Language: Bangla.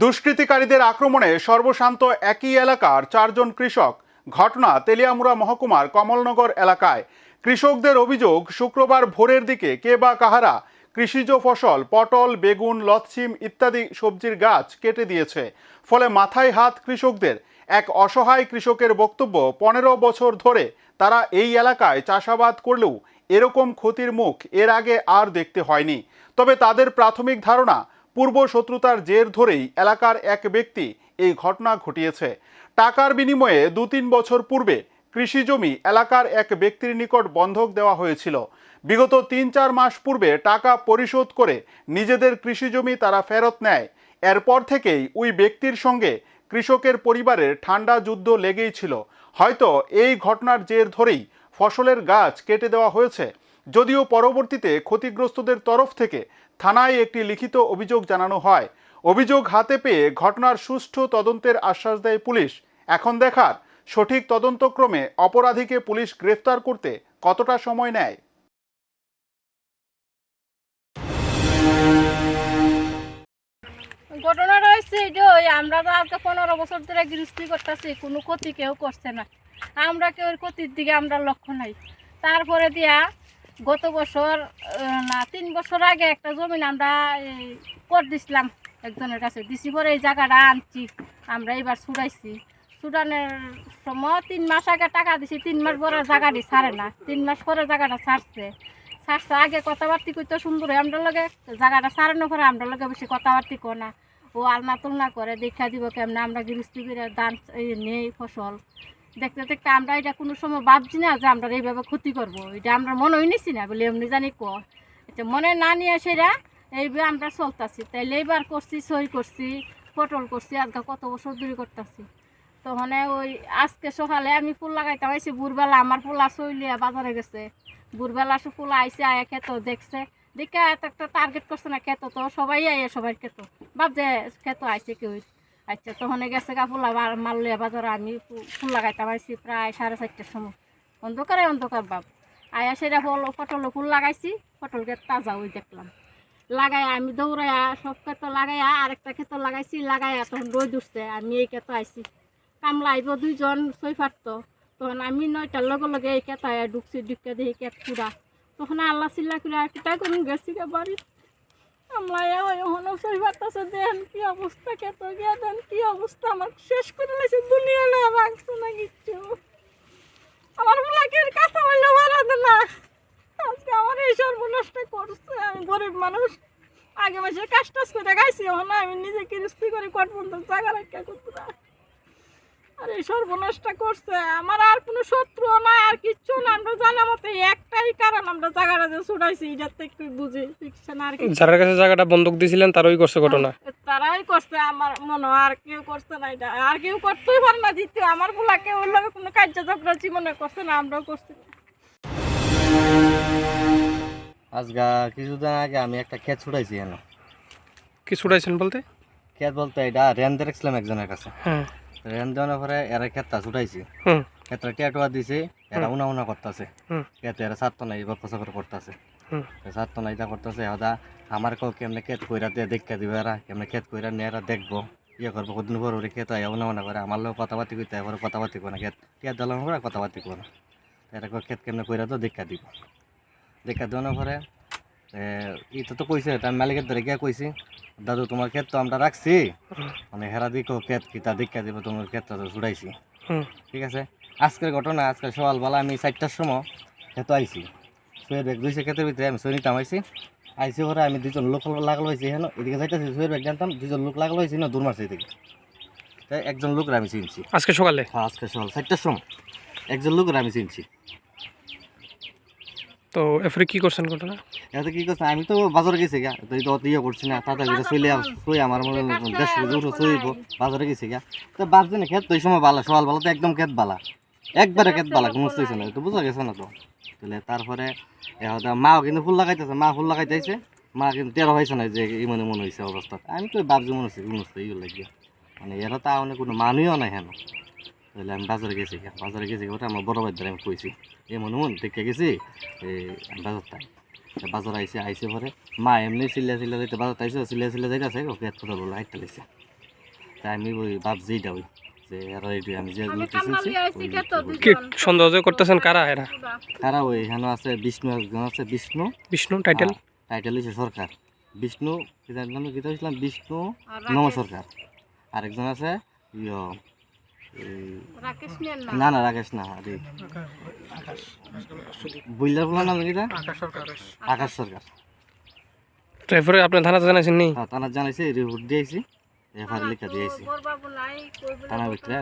দুষ্কৃতিকারীদের আক্রমণে সর্বশান্ত একই এলাকার চারজন কৃষক। ঘটনা তেলিয়ামুড়া মহকুমার কমলনগর এলাকায়। কৃষকদের অভিযোগ, শুক্রবার ভোরের দিকে কে বা কাহারা কৃষিজ ফসল, পটল, বেগুন, লচ্ছিম ইত্যাদি সবজির গাছ কেটে দিয়েছে। ফলে মাথায় হাত কৃষকদের। এক অসহায় কৃষকের বক্তব্য, পনেরো বছর ধরে তারা এই এলাকায় চাষাবাদ করলেও এরকম ক্ষতির মুখ এর আগে আর দেখতে হয়নি। তবে তাদের প্রাথমিক ধারণা পূর্ব শত্রুতার জের ধরেই এলাকার এক ব্যক্তি এই ঘটনা ঘটিয়েছে। টাকার বিনিময়ে দু তিন বছর পূর্বে কৃষি জমি এলাকার এক ব্যক্তির নিকট বন্ধক দেওয়া হয়েছিল। বিগত তিন চার মাস পূর্বে টাকা পরিশোধ করে নিজেদের কৃষি জমি তারা ফেরত নেয়। এরপর থেকেই ওই ব্যক্তির সঙ্গে কৃষকের পরিবারের ঠান্ডা যুদ্ধ লেগেই ছিল। হয়তো এই ঘটনার জের ধরেই ফসলের গাছ কেটে দেওয়া হয়েছে। যদিও পরবর্তীতে ক্ষতিগ্রস্তদের তরফ থেকে থানায় একটি লিখিত অভিযোগ জানানো হয়। অভিযোগ হাতে পেয়ে ঘটনার সুষ্ঠু তদন্তের আশ্বাস দেয় পুলিশ। এখন দেখার সঠিক তদন্তক্রমে অপরাধীকে পুলিশ গ্রেফতার করতে কতটা সময় নেয়? ঘটনাটা হচ্ছে যে ওই আমরা তো আজকে পনেরো বছর ধরে গৃহস্থী করতেছি, কোনো ক্ষতি কেউ করছে না। আমরা কেউ ক্ষতির দিকে আমরা লক্ষ্য নাই। তারপরে দিয়া গত বছর না, তিন বছর আগে একটা জমিন আমরা কর দিছিলাম একজনের কাছে। দিছি পরে এই জায়গাটা আনছি, আমরা এবার ছুটাইছি। ছুটানোর সময় তিন মাস আগে টাকা দিছি, তিন মাস পরে জায়গাটি ছাড়ে না। তিন মাস পরে জায়গাটা ছাড়ছে। ছাড়ছে, আগে কথাবার্তি করতে সুন্দর হয় আমরা লগে। জায়গাটা ছাড়ানোর করে আমরা লগে বেশি কথাবার্তি কো না। ও আলনা তুলনা করে, দেখা দিব কেমন, আমরা গৃহস্থী করে এই, নেই ফসল। দেখতে দেখতে আমরা এটা কোনো সময় ভাবছি না যে আমরা এইভাবে ক্ষতি করব। এটা আমরা মনে নিছি না, বলে এমনি জানি ক। এটা মনে না নিয়ে সেটা এইভাবে আমরা চলতেছি। তাই লেবার করছি, সই করছি, পটল করছি, আজকে কত বছর ধরে করতেছি। তো মানে ওই আজকে সকালে আমি ফুল লাগাইতে আইছি ভোরবেলা আমার ফুলা চলিয়া বাজারে গেছে। ভোরবেলা সে ফুল আইসে আয়া খেত, দেখছে। দেখে একটা টার্গেট করছে না, খেত তো, সবাই আইয়া সবাই খেত। ভাবছে খেত আইসে কেউ আচ্ছা তখন গেছে গা ফুলা মারলিয়া বাজারে আমি ফুল লাগাইতাম আইছি প্রায় সাড়ে চারটার সময়। অন্ধকারে অন্ধকার বাপ। আয়া সেটা ফল পটল ফুল লাগাইছি পটল ক্ষেত তাজা ওই দেখলাম। লাগাই আমি দৌড়াইয়া সব ক্ষেত লাগাইয়া আরেকটা ক্ষেত লাগাইছি লাগাইয়া তখন রোদ উঠছে, আমি এই ক্ষেত আইছি। কামলা আইব দুইজন, ছয় ফাটতো। তখন আমি নয়টার লগে লগে এই ক্ষেত আয়া ঢুকছি ঢুকে দেখি ক্ষেত পুরা তখন আল্লাহ চিল্লা করে আর কিটা করুন গেছি বাড়ি ওই হনো ছয় ফাটতেছে দেন কি অবস্থা খেত গিয়া দেন, কি অবস্থা? আমার শেষ করে লাইছে, দুনিয়া না না কিচ্ছু। আমার ফুলাকের কাছে বললে বাড়াতে না। আজকে আমার এই সর্বনষ্ট করছে, আমি গরিব মানুষ। আগে মাসে কাজ টাজ করে গাইছি এখন আমি নিজে কিস্তি করে কট পর্যন্ত জায়গা রাখা করতে। আর এই সর্বনষ্ট করছে। আমার আর কোনো শত্রু নাই আর কিচ্ছু না আমরা জানা মতো একটাই কারণ আমরা জায়গাটা যে ছুটাইছি এটার থেকে একটু বুঝি শিখছে না আর কিছু যার কাছে জায়গাটা বন্ধক দিয়েছিলেন তারই করছে ঘটনা। তারাই করছে আমার মনে হয় আর কেউ করছে না এটা। আর কেউ করতেই পারে না দ্বিতীয় আমার বলা কেউ লগে কোনো কার্যচক্র জীবনে করছে না আমরাও করছি না। আজগা কিছুদিন আগে আমি একটা ক্ষেত ছুটাইছি এনে কি ছুটাইছেন বলতে? ক্ষেত বলতে এটা রেন দেখছিলাম একজনের কাছে। হ্যাঁ। রেন দেওয়ার পরে এরা ক্ষেতটা ছুটাইছি। হুম। টেটুয়া দিছে এরা উনা উনা করতেছে ক্ষেত এরা সাত নাই এবার প্রচার করতেছে হুম। সাত না এটা করতেছে হদা আমার কেউ কেমনে ক্ষেত কইরা দিয়ে দেখা দিবে এরা কেমনে ক্ষেত কইরা নিয়ে এরা দেখব। ইয়ে করব কদিন পর ওরে ক্ষেত আয়া উনা উনা করে আমার লোক কথাবার্তি করতে এবার কথাবার্তি করে না ক্ষেত ক্ষেত দিলাম করে কথাবার্তি করে না। এরা ক্ষেত কেমনে কইরা তো দেখা দিব। দেখা দেওয়ার পরে এটা তো কইছে তার মালিকের ধরে গিয়া কইছি দাদু তোমার ক্ষেত তো আমরা রাখছি। মানে হেরা দিকো ক্ষেত কি তা দেখা দিব তোমার ক্ষেতটা তো ছুটাইছি ঠিক আছে? আজকের ঘটনা আজকে সকালবেলা আমি চারটার সময় ক্ষেত আইছি। সুয়ের ব্যাগ দুইশো ক্ষেতের ভিতরে আমি সৈনিক আইছি। আইসি পরে আমি দুজন লোক লাগালো হয়েছি হেন এদিকে যাইতেছি সুয়ের ব্যাগ জানতাম দুজন লোক লাগালো হয়েছি না দূর মারছে তাই একজন লোকের আমি চিনছি। আজকে সকালে? হ্যাঁ আজকে সকাল চারটার সময়। একজন লোকের আমি চিনছি। তো এরপরে কি করছেন ঘটনা? এতে কি করছে আমি তো বাজারে গেছি গা। তো তো ইয়ে করছি না, তাড়াতাড়ি করে চলে শুয়ে আমার মনে দেশ উঠো শুইব বাজারে গেছি গা। তো ভাবছি না ক্ষেত তো সময় বালা, সকাল বেলা তো একদম ক্ষেত বালা। একবারে ক্ষেত বালা, কোনো হইছে না, তো বোঝা গেছে না তো। তাহলে তারপরে মাও কিন্তু ফুল লাগাইতেছে, মা ফুল লাগাইতেছে, মা কিন্তু টেরো হয়েছে না যে এই মনে মনে হয়েছে অবস্থা। আমি তো ভাবছি মনে হচ্ছে মনে হচ্ছে ইয়ে লাগিয়ে। মানে এরা তো কোনো মানুষও নাই হেন। তাহলে আমি বাজারে গেছি। বাজারে গেছি ওটা আমার বড় ভাইদের আমি কইছি এই মনে মন দেখে গেছি? এই বাজার তাই বাজার আইসে আইসে পরে মা এমনি চিল্লা চিল্লা যাইতে বাজার আইসে চিল্লা চিল্লা যাইতেছে ওকে এত কথা বলে হাইটটা লেগেছে তাই আমি ওই ভাবছি এইটা ওই যে আর এইটা আমি যে ওই কে। কি সন্দেহ যে করতেছেন কারা এরা? কারা ওই এখানে আছে বিষ্ণু একজন আছে বিষ্ণু। বিষ্ণু টাইটেল? টাইটেল হচ্ছে সরকার। বিষ্ণু নাম কিতা হয়েছিলাম বিষ্ণু নম সরকার আরেকজন আছে ইয় না? না না রাকেশ না আরে। বুইলার ফুলার নাম এটা? আকাশ সরকার। তো এরপরে আপনি থানা জানাইছেন নি? হ্যাঁ তারা জানাইছে রিপোর্ট দিয়েছি এফআইআর লিখা দিয়েছি। থানা বাবু নাই কই বলে থানার ভিতরে।